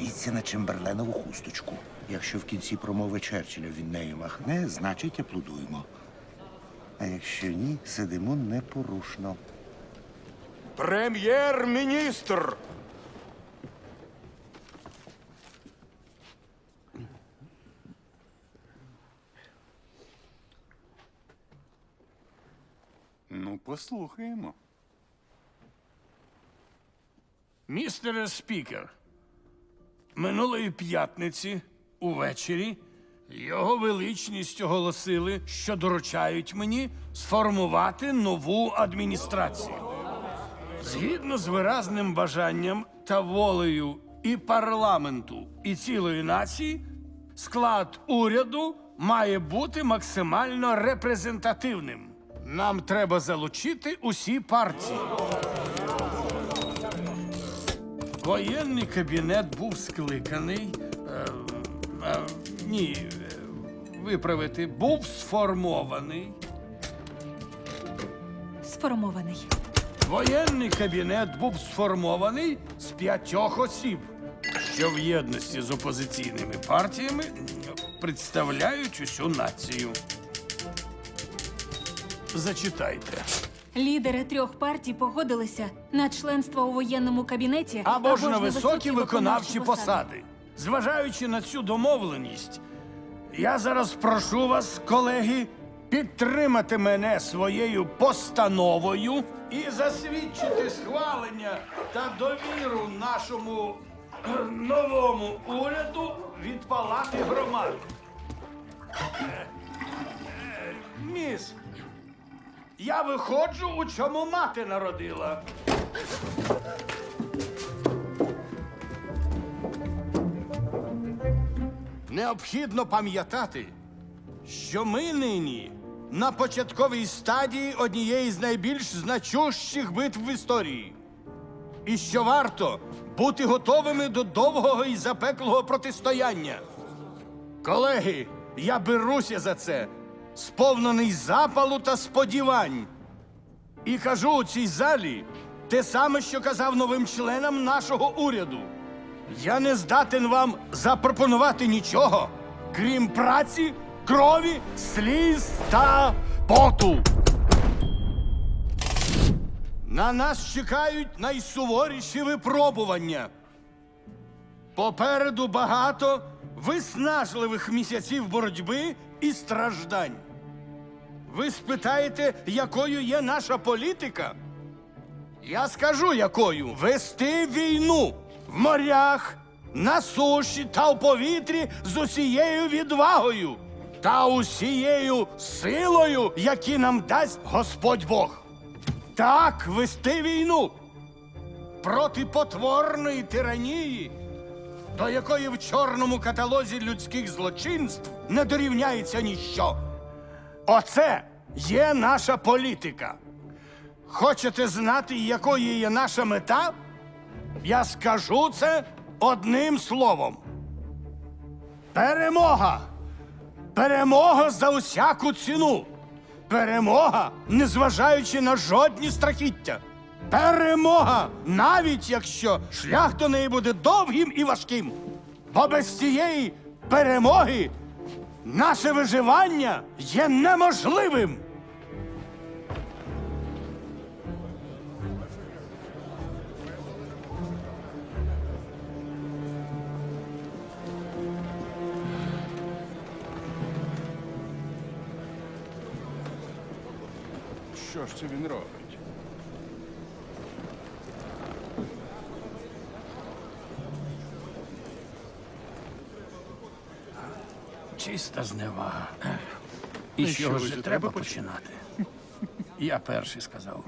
Дивіться на Чемберленову хусточку. Якщо в кінці промови Черчилля він нею махне, значить аплодуємо. А якщо ні, сидимо непорушно. Прем'єр-міністр! Ну, послухаємо. Містере спікер, минулої п'ятниці увечері його величність оголосили, що доручають мені сформувати нову адміністрацію. Згідно з виразним бажанням та волею і парламенту, і цілої нації, склад уряду має бути максимально репрезентативним. Нам треба залучити усі партії. Воєнний кабінет був скликаний. Е, е, ні, е, виправити, був сформований. Сформований. Воєнний кабінет був сформований з п'ятьох осіб, що в єдності з опозиційними партіями представляють усю націю. Зачитайте. Лідери трьох партій погодилися на членство у воєнному кабінеті або ж на високі виконавчі посади. Зважаючи на цю домовленість, я зараз прошу вас, колеги, підтримати мене своєю постановою і засвідчити схвалення та довіру нашому новому уряду від палати громад. Е, е, Міс, я виходжу, у чому мати народила. Необхідно пам'ятати, що ми нині на початковій стадії однієї з найбільш значущих битв в історії. І що варто бути готовими до довгого і запеклого протистояння. Колеги, я беруся за це, сповнений запалу та сподівань. І кажу у цій залі те саме, що казав новим членам нашого уряду. Я не здатен вам запропонувати нічого, крім праці, крові, сліз та поту. На нас чекають найсуворіші випробування. Попереду багато виснажливих місяців боротьби і страждань. Ви спитаєте, якою є наша політика? Я скажу якою вести війну в морях, на суші та в повітрі з усією відвагою та усією силою, які нам дасть Господь Бог. Так вести війну проти потворної тиранії, до якої в чорному каталозі людських злочинств не дорівняється ніщо. Оце є наша політика. Хочете знати, якою є наша мета? Я скажу це одним словом. Перемога! Перемога за усяку ціну. Перемога, незважаючи на жодні страхіття. Перемога, навіть якщо шлях до неї буде довгим і важким. Бо без цієї перемоги наше виживання є неможливим. Що ж це він робить? Чиста зневага. І що що ж ж треба починати? Я перший сказав.